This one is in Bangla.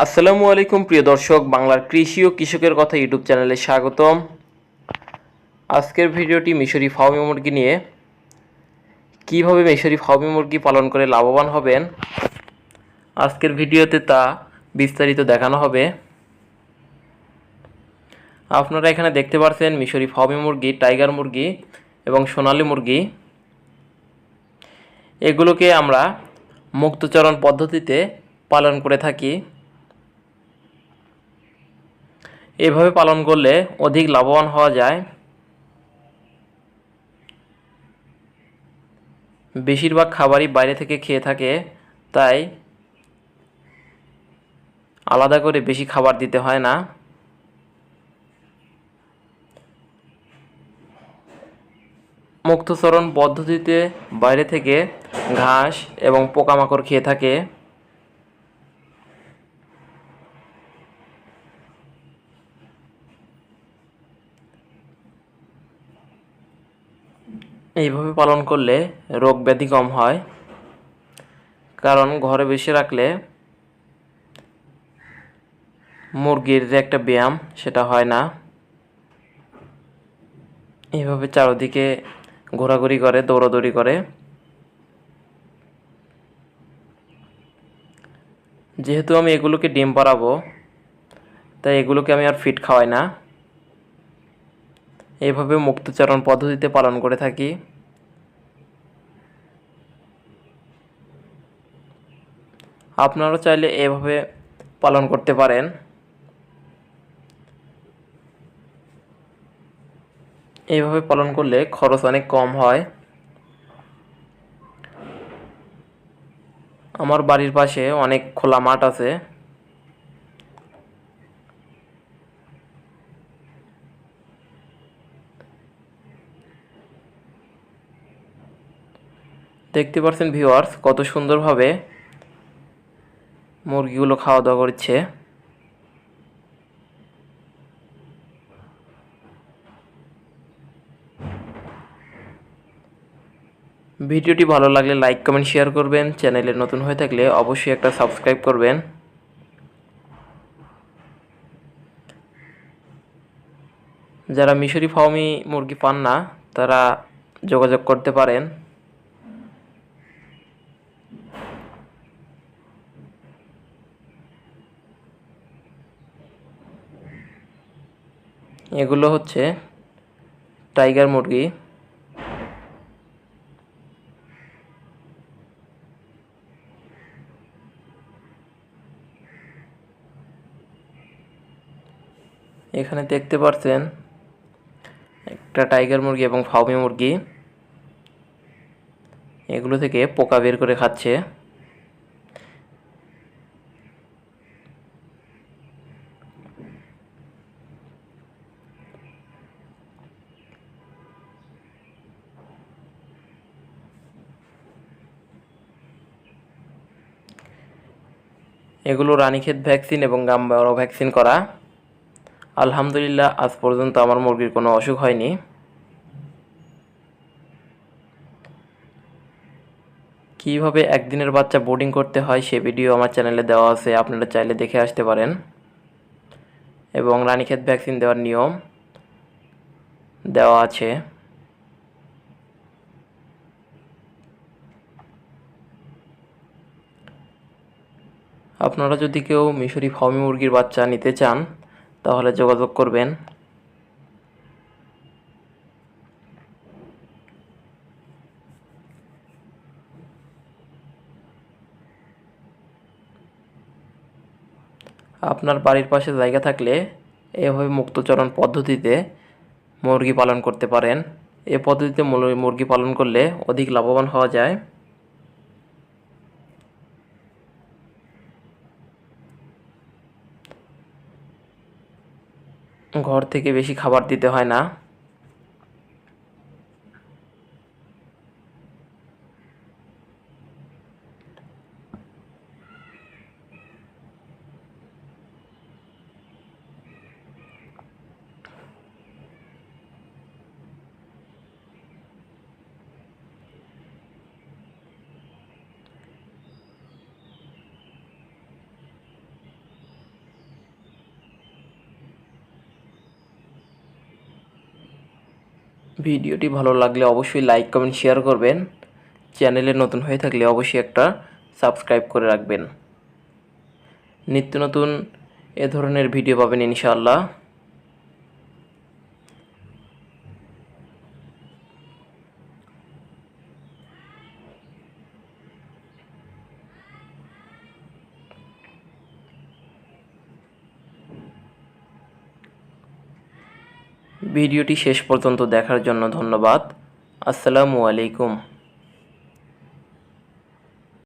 আসসালামু আলাইকুম, প্রিয় দর্শক, বাংলার কৃষি ও কৃষকের কথা ইউটিউব চ্যানেলে স্বাগতম। আজকের ভিডিওটি মিশরি ফার্মি মুরগি নিয়ে। কীভাবে মিশরি ফার্মি মুরগি পালন করে লাভবান হবেন? আজকের ভিডিওতে তা বিস্তারিত দেখানো হবে। আপনারা এখানে দেখতে পাচ্ছেন মিশরি ফার্মি মুরগি, টাইগার মুরগি এবং সোনালী মুরগি। এগুলোকে আমরা মুক্তচরণ পদ্ধতিতে পালন করে থাকি। এভাবে পালন করলে অধিক লাভবান হওয়া যায়। বেশিরভাগ খাবারই বাইরে থেকে খেয়ে থাকে, তাই আলাদা করে বেশি খাবার দিতে হয় না। মুক্তচরণ পদ্ধতিতে বাইরে থেকে ঘাস এবং পোকামাকড় খেয়ে থাকে। এইভাবে পালন করলে রোগ ব্যাধি কম হয়। কারণ ঘরে বেশি রাখলে মুরগির যে একটা ব্যায়াম, সেটা হয় না। এইভাবে চারদিকে ঘোরাঘুরি করে, দৌড়াদৌড়ি করে। যেহেতু আমি এগুলোকে ডিম পাড়াবো, তাই এগুলোকে আমি আর ফিট খাওয়াই না। এইভাবে মুক্তচরণ পদ্ধতিতে পালন করে থাকি। আপনারাও চাইলে এভাবে পালন করতে পারেন। এইভাবে পালন করলে খরচ অনেক কম হয়। আমার বাড়ির পাশে অনেক খোলা মাঠ আছে। দেখতে পাচ্ছেন ভিউয়ার্স কত সুন্দরভাবে মুরগিগুলো খাওয়া দাওয়া করছে। ভিডিওটি ভালো লাগলে লাইক, কমেন্ট, শেয়ার করবেন। চ্যানেলে নতুন হয়ে থাকলে অবশ্যই একটা সাবস্ক্রাইব করবেন। যারা মিশরি ফার্মি মুরগি পান না, তারা যোগাযোগ করতে পারেন। এগুলো হচ্ছে টাইগার মুরগি। এখানে দেখতে পাচ্ছেন একটা টাইগার মুরগি এবং ফাউমি মুরগি। এগুলো থেকে পোকা বের করে খাচ্ছে। এগুলো রানীক্ষেত ভ্যাকসিন এবং গাম্বারো ভ্যাকসিন করা। আলহামদুলিল্লাহ, আজ পর্যন্ত আমার মুরগির কোনো অসুখ হয়নি। কীভাবে একদিনের বাচ্চা বোর্ডিং করতে হয় সে ভিডিও আমার চ্যানেলে দেওয়া আছে, আপনারা চাইলে দেখে আসতে পারেন। এবং রানীক্ষেত ভ্যাকসিন দেওয়ার নিয়ম দেওয়া আছে। আপনারা যদি কেউ মিশরি ফার্মি মুরগির বাচ্চা নিতে চান, তাহলে যোগাযোগ করবেন। আপনার বাড়ির পাশে জায়গা থাকলে এভাবে মুক্তচরণ পদ্ধতিতে মুরগি পালন করতে পারেন। এ পদ্ধতিতে মুরগি পালন করলে অধিক লাভবান হওয়া যায়। ঘর থেকে বেশি খাবার দিতে হয় না। ভিডিওটি ভালো লাগলে অবশ্যই লাইক, কমেন্ট, শেয়ার করবেন। চ্যানেলে নতুন হয়ে থাকলে অবশ্যই একটা সাবস্ক্রাইব করে রাখবেন। নিত্য নতুন এ ধরনের ভিডিও পাবেন ইনশাআল্লাহ। ভিডিওটি শেষ পর্যন্ত দেখার জন্য ধন্যবাদ। আসসালামু আলাইকুম।